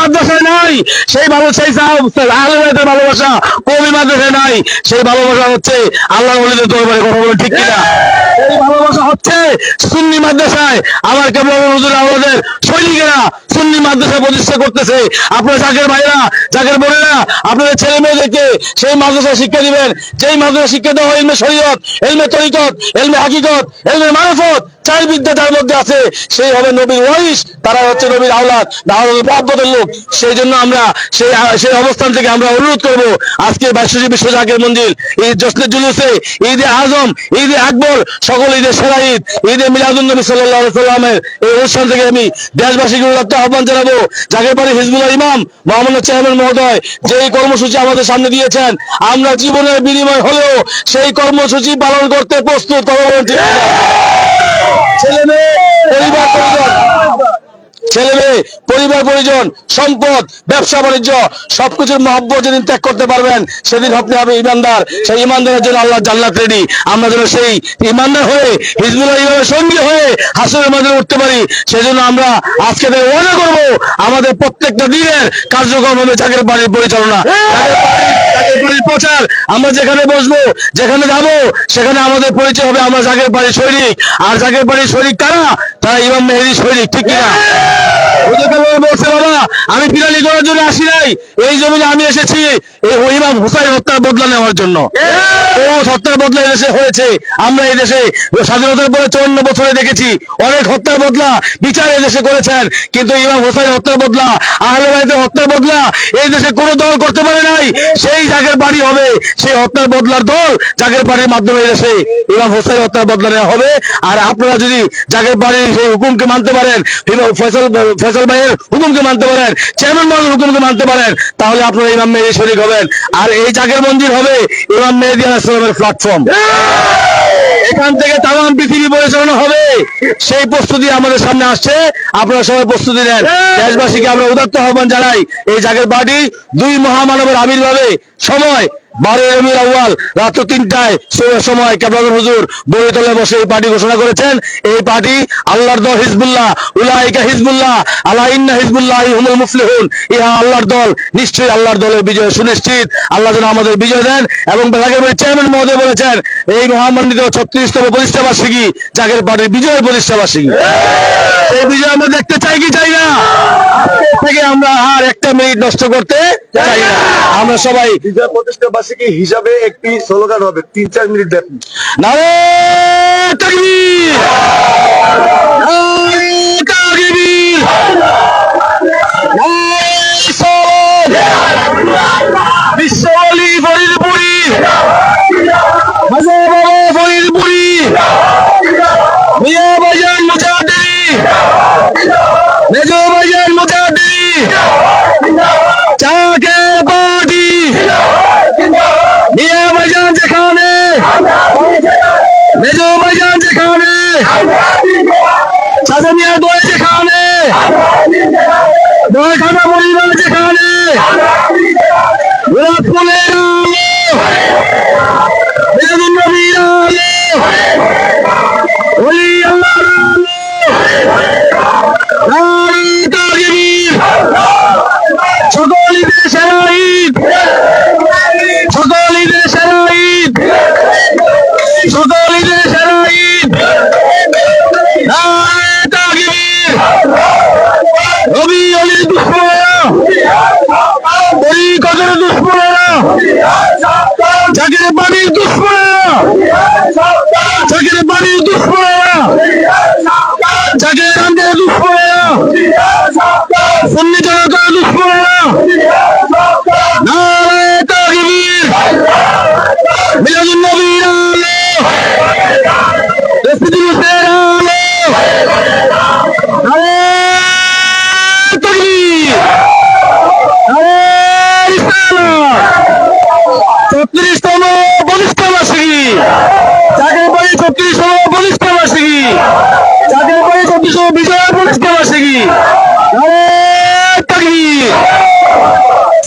মাদ্রাসায় নাই, সেই ভালোবাসা কবি মাদ্রাসায় নাই, সেই ভালোবাসা হচ্ছে আল্লাহ কথা বলে ঠিক কিনা? সুন্নি মাদ্রাসা করতেছে। আপনার ছেলে মেয়েদেরকে সেই মাদ্রাসা শিক্ষা দিবেন। যেই মাদ্রাসা শিক্ষা দেওয়া হয় এলমে শরীয়ত এলমে তরিকত এলমে হাকিকত এলমে মারফত চার বিদ্যা তার মধ্যে আছে, সেই হবে নবীর ওয়ারিস তারা হচ্ছে নবীর আওলাদ। মহাব্বতের লোক। সেই জন্য আমরা সেই সেই অবস্থান থেকে আমরা অনুরোধ করব আজকে বাইশ্বরী বিশ্ব জাকের মন্দির, ঈদ জশ্নে জুলুসে, ঈদে আজম, ঈদে আকবর, সকল ঈদের সেরা ঈদ ঈদে মিলাদুল নবী সাল্লাহ সাল্লামের এই অনুষ্ঠান থেকে আমি দেশবাসীকে উদাত্ত আহ্বান জানাব জাকের বাড়ি হিজবুল্লাহ ইমাম মোহাম্মদ চেয়ারম্যান মহোদয় যে এই কর্মসূচি আমাদের সামনে দিয়েছেন, আমরা জীবনের বিনিময় হলেও সেই কর্মসূচি পালন করতে প্রস্তুত পরবর্তী ছেলে মেয়ে, পরিবার, পরিজন। সম্পদ, ব্যবসা, বাণিজ্য, সবকিছুর মহব্বত যেদিন ত্যাগ করতে পারবেন, সেদিন আপনি হবে ইমানদার। সেই ইমানদারের জন্য আল্লাহ জান্নাত রেডি আমরা যেন সেই ইমানদার হয়ে, হিজবুল্লাহ সঙ্গী হয়ে হাসনের মাঝে উঠতে পারি। সেজন্য আমরা আজকে মনে করব, আমাদের প্রত্যেকটা দিনের কার্যক্রম হবে চাকরির বাড়ির পরিচালনা। প্রচার আমরা যেখানে বসবো যেখানে যাব সেখানে আমাদের পরিচয় হবে আমরা জাগের বাড়ির সৈনিক। আর জাগের বাড়ির সৈনিক কারা? তারা ইমাম মেহেদি সৈনিক ঠিক কিনা? আমি বিরালি করার জন্য আসি নাই এই জমিনে আমি এসেছি। এই ইমাম হুসাইন হত্যার বদলা নেওয়ার জন্য। ও হত্যার বদলা এদেশে হয়েছে। আমরা এই দেশে স্বাধীনতার পরে চুয়ান্ন বছরে দেখেছি অনেক হত্যার বদলা বিচার এই দেশে করেছেন। কিন্তু ইমাম হুসাইন হত্যার বদলা আহলে বাইতের হত্যার বদলা এই দেশে কোনো দল করতে পারে নাই। সেই জাগের বাড়ি হবে সেই হত্যার বদলার দল জাগের বাড়ির মাধ্যমে এই দেশে ইমাম হুসাইন হত্যার বদলা নেওয়া হবে। আর আপনারা যদি জাগের বাড়ির সেই হুকুমকে মানতে পারেন ফেসল ফয়সাল ভাইয়ের হুকুমকে মানতে পারেন চেয়ারম্যান বাবুর হুকুমকে মানতে পারেন, তাহলে আপনারা ইমাম মেহেদি শরিক হবেন। আর এই জাগের মন্দির হবে ইমাম মেহেদি আলাইসালামের প্ল্যাটফর্ম এখান থেকে তাম পৃথিবী পরিচালনা হবে। সেই প্রস্তুতি আমাদের সামনে আসছে। আপনারা সবাই প্রস্তুতি নেন। দেশবাসীকে আমরা উদাত্ত আহ্বান জানাই, এই জাগের পার্টি দুই মহামানবের আবির্ভাবে সময় আউয়াল, রাত্র তিনটায় সময় হুজুর বসে এই পার্টি ঘোষণা করেছেন। এই পার্টি আল্লাহর দল হিজবুল্লাহ, উলাইকা হিজবুল্লাহ হিজবুল্লাহ মুফলিহুন। ইহা আল্লাহর দল, নিশ্চয়ই আল্লাহর দলের বিজয় সুনিশ্চিত। আল্লাহ যেন আমাদের বিজয় দেন এবং জাগের চেয়ারম্যান মহোদয় বলেছেন, এই মহামন্ডিত ছত্রিশতম প্রতিষ্ঠা বার্ষিকী জাগের পার্টির বিজয় প্রতিষ্ঠা বার্ষিকী এই বিজয় আমরা দেখতে চাই কি চাই না আজকের থেকে আমরা আর একটা মিনিট নষ্ট করতে চাই না। আমরা সবাই বিজয় প্রতিষ্ঠা বার্ষিকী হিসাবে একটি স্লোগান হবে তিন চার মিনিট ব্যাপী নারে তাকবীর। যেখানে সাজানিয়া দোয় যেখানে। দয়খানা পরিবার যেখানে। গোলাপ ফুলের বাড়ির দুশ্মনেরা জাগের বাড়ির দুশ্মনেরা রামদের দুশ্মনেরা সুন্নি জনতার দুশ্মনেরা নারে তাকবীর মিলাদুন নবীর আলো রসিদুল হুসেন আলো নারে তাকবীর নারে রিসালাত ছত্রিশতম প্রতিষ্ঠা বার্ষিকী চাকরি পাই ছত্রিশতম প্রতিষ্ঠা বার্ষিকী চাকরি পাই ছত্রিশতম বিজয় প্রতিষ্ঠা বার্ষিকী নারে তাকবীর